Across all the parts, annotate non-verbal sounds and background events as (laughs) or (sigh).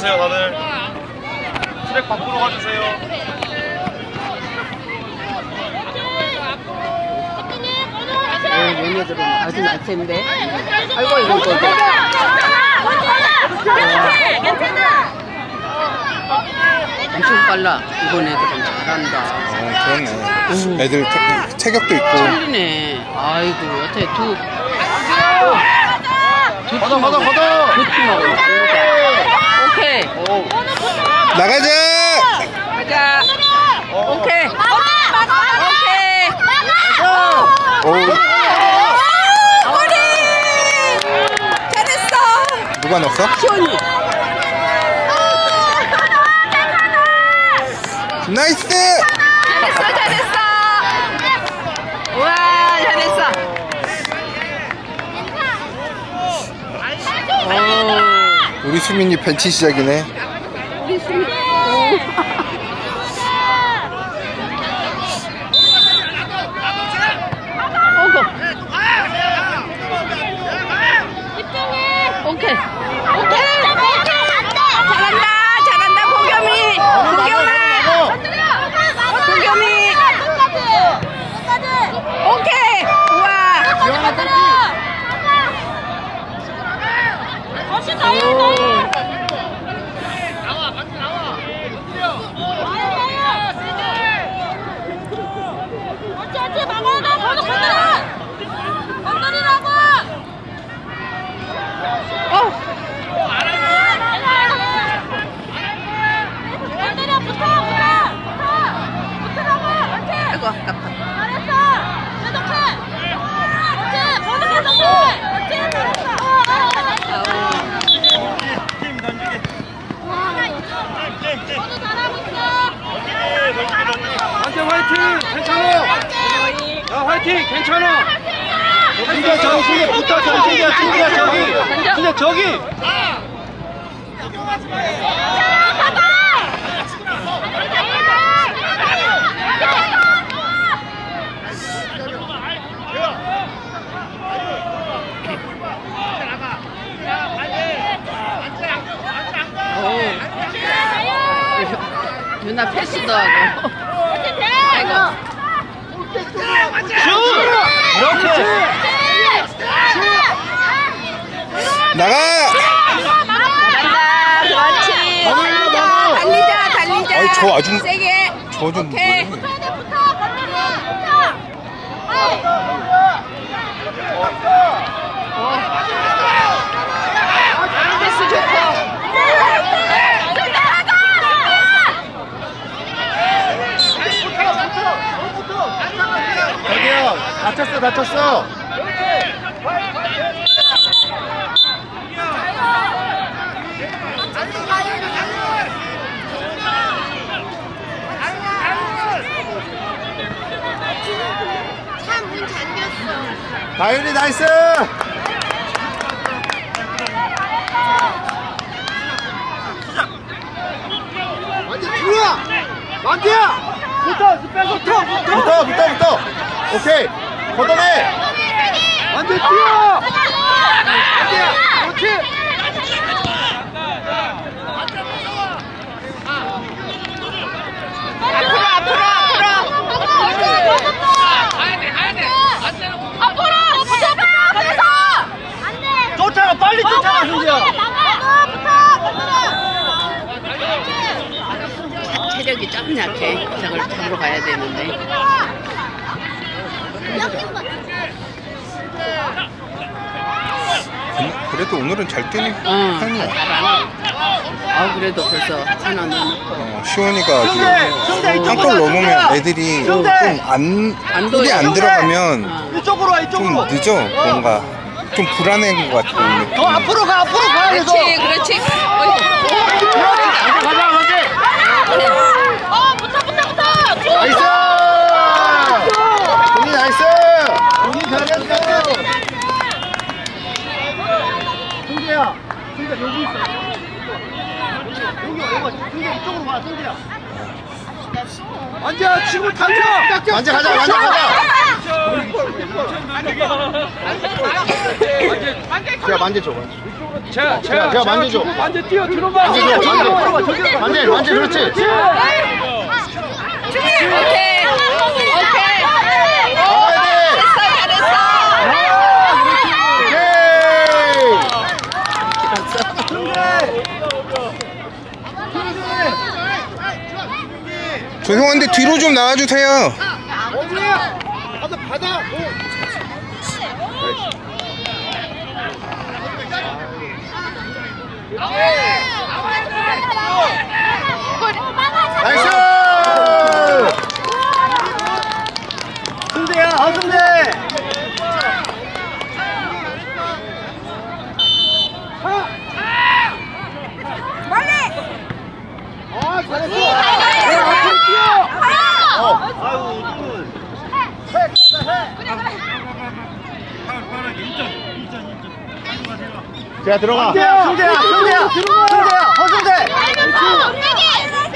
가주세요, 다들. 트랙 밖으로 가주세요. 어, 얘네들은 아주 날 텐데. 아이고, 이거, 이거, 이거. 엄청 빨라. 이번 애들은 잘한다. 어, 그러네. 애들 체- 체격도 있고. 틀리네. 아이고, 어떻게 두, 두 걷어, 걷어, 팀하고, 걷어! 두 팀하고. 오케이. 나가자! 가자. 오케이. 오케이. 오, 잘했어. 누가 넣었어? 시원이. 나이스! 잘했어, 잘했어. 와, 잘했어. 오, 우리 수민이 벤치 시작이네. 우리. 오고. 오케이. 우와. 오. 어. 아이고, 아깝다. 한테 화이팅! 괜찮아! 야, 화이팅! 괜찮아! 진짜 저기, 진짜 붙어, 저기, 진짜, 진짜 저기! 진짜 저기! 오. 누나 패스도 하고. 아이고. 이렇게! 나가! 간다. 그렇지. 달리자. 달리자. 달리자. 아이, 저 아주- 세게. 저좀 오케이. 뭐해. 패스 좋고. 저기요, 다쳤어, 다쳤어. 차문 다윤이 나이스! 완전 들어와! 만기야! 붙어! 빼고 붙어! 붙어, 붙어, 붙어! 오케이! 걷어내! 완전 뛰어! 만기야! 그렇지! 앞으로 앞으로 앞으로. 앞으로 붙어봐 앞에서 안돼 쫓아가! 빨리 쫓아가, 승지야! 좀 약해. 저걸 잡으러 가야 되는데. 그래도 오늘은 잘 뛰는 응. 편이야. 아 그래도 벌써 하나 넣어놓고. 어, 시원이가 지금 한골 넘으면 애들이 좀 안, 안 골이. 안 들어가면 어. 이쪽으로 와, 좀 이쪽으로! 늦어, 뭔가. 좀 불안한 것 같은 느낌. 더 앞으로 가, 앞으로 가! 계속! 그렇지 그렇지. 어이구. 가자, 만기! 나이스! 동이 나이스! 여기 잘했어! 승재야! 승재 여기 있어! 여기, 여기, 승재 이쪽으로 와, 승재야! 앉아, 치고 달려! 완전 가자, 완전 가자! 제가 만져줘. 자, 제가- 제가 만져줘. 만져 뛰어 들어가. 만져줘. 만져, 만져, 그렇지. 오케이. 오케이. 나가야 돼. 됐어, 잘했어. 오케이. 죄송한데 뒤로 좀 나와주세요. 받아, 받아. 나이스! 승대야, 하승대. 아, 잘했어. 뛰어. 어. 아유, 굿. 자, 들어가. 승대야, 승대야, 승대야, 승대야, 허승대.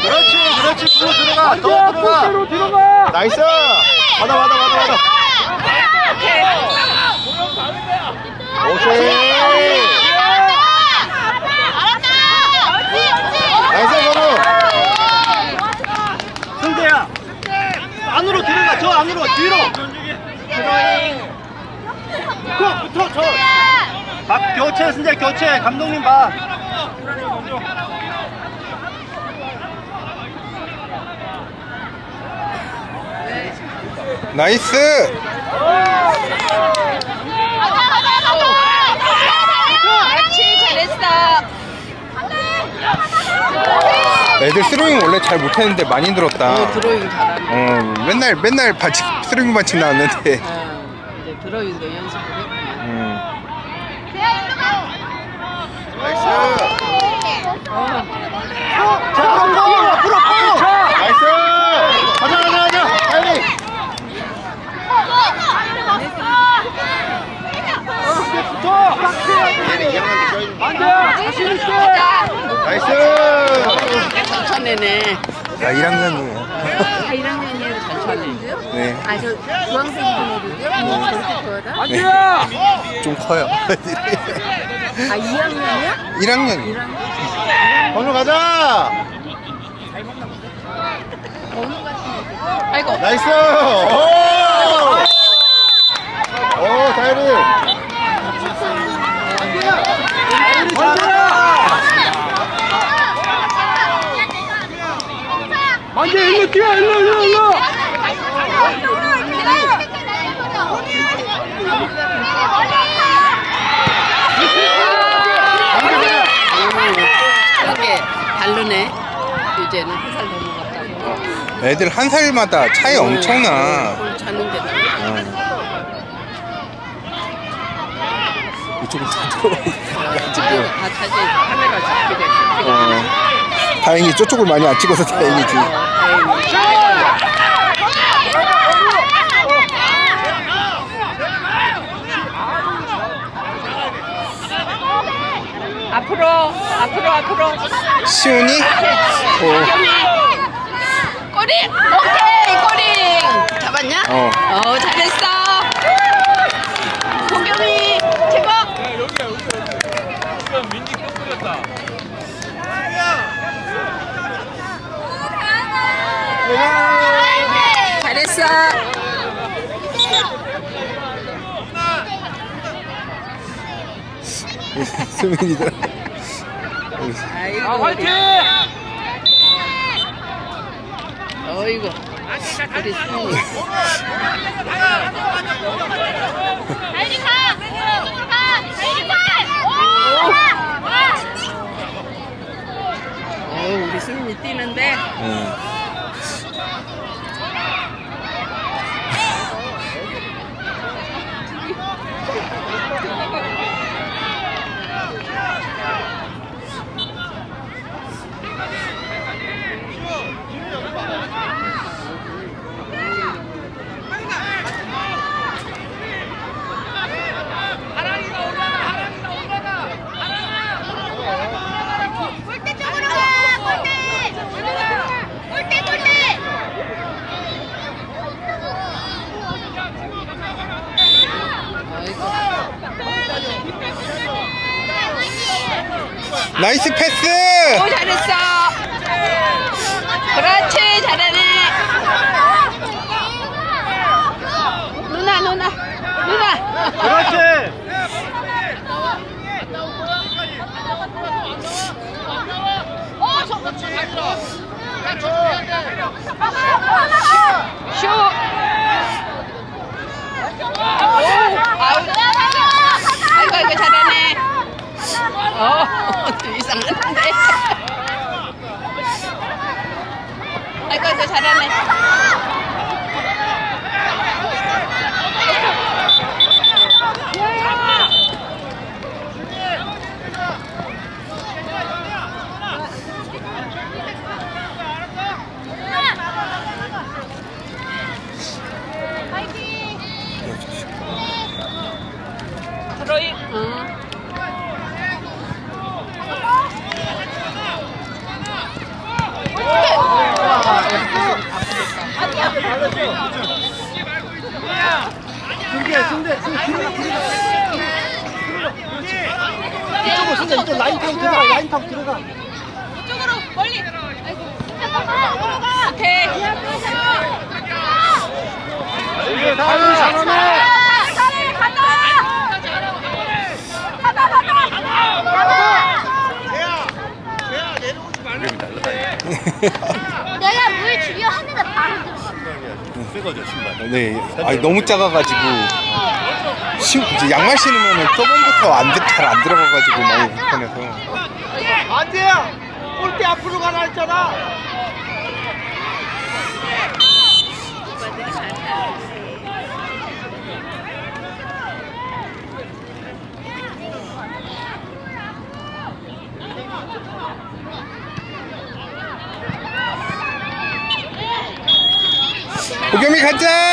그렇지, 그렇지. 뒤로 들어가. 더더 들어가. 들어가. 나이스. 받아, 받아, 받아, 받아. 오케이. 나이스, 선우. 승대야. 안으로 들어가. 저 안으로 뒤로. 콕 붙어 저. 박 교체 승대 교체 감독님 봐. 나이스. 그렇지, 잘했어. 애들 스로잉 원래 잘 못했는데 많이 늘었다. 어, 드로잉 잘하네. 어, 맨날 맨날 반칙 스로잉 반칙 나왔는데. 어, 이제 드로잉도 연습을 했구나. 음. 자 감독님 앞으로 콕. 나이스. 가자, 가자, 가자. 빨리. 붙어. 얘는 2학년 때 껴있는 안돼야 자신 있게. 나이스. 잘 쳐내네. 아 1학년이에요. 아, 1학년이에요. 잘 쳐내. 네. 아, 저 중학생들도 뭐 그렇게 보여다? 안돼야. 좀 커요. (laughs) 아, 2학년이야? 1학년. 1학년? 건우 가자. 아이고. 나이스. 오. 오, 다이리. 만재 일로 뛰어 일로 일로 일로. 이렇게 다르네. 이제는 한 살 넘어갔다고. 애들 한 살마다 차이 엄청나. 볼 찾는데 이쪽은 다 들어가 있어. 지금 다 찾아 카메라 잡게 됐어. 어. 다행히 저쪽을 많이 안 찍어서 다행이지. 앞으로, 앞으로, 앞으로. 시온이? 어. 꼬리! 오케이, 꼬리! 잡았냐? 어. 어, 잘했어. 공겸이 최고. 잘했어. (laughs) 수민이들. 아 화이팅. 어이구. 우리 승리. 달리 가! 가! 달리 가! 어, 우리 승리 뛰는데. 응. 패스! 오 잘했어. 그렇지 잘하네. 누나 누나 누나. 그렇지. 슛. 아우. 아이고 아이고 잘하네 어 좀 이상한데 아이고 아이고 잘하네 응. 승대, 승대. 이쪽으로 승대, 이쪽 라인 타고 들어가, 라인 타고 들어가. 이쪽으로 멀리 오케이 이게 다른 잘하네. 내가 물 주려 하는데 바로 들어. 신발 네, 아니 너무 작아가지고 신, 이제 양말 신으면은 저번부터 안잘안 들어가가지고 많이 불편해서 안돼야. 골대 앞으로 가라 했잖아. 고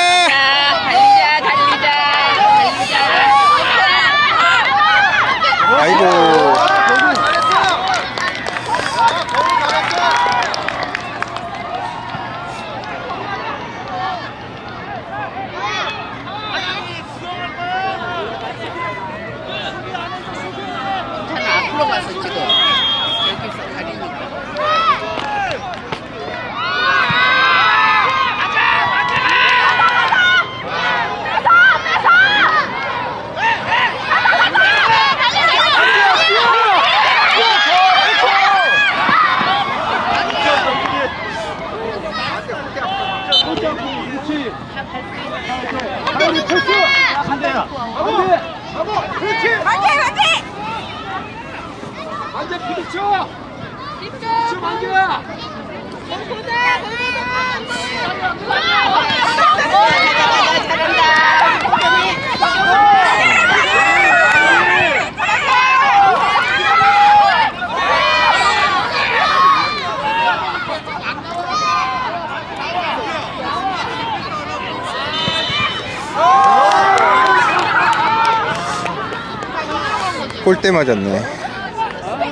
골대 맞았네.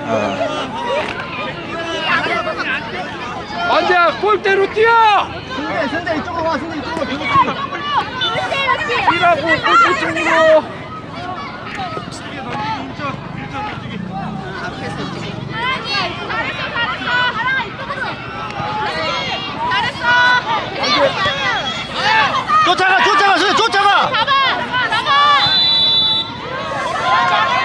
아. 완자 골대로 뛰어! 승재 이쪽으로 와 승재 이쪽으로 뛰라고 골대 쪽으로 쫓아가 쫓아가 쫓아가 잡아 잡아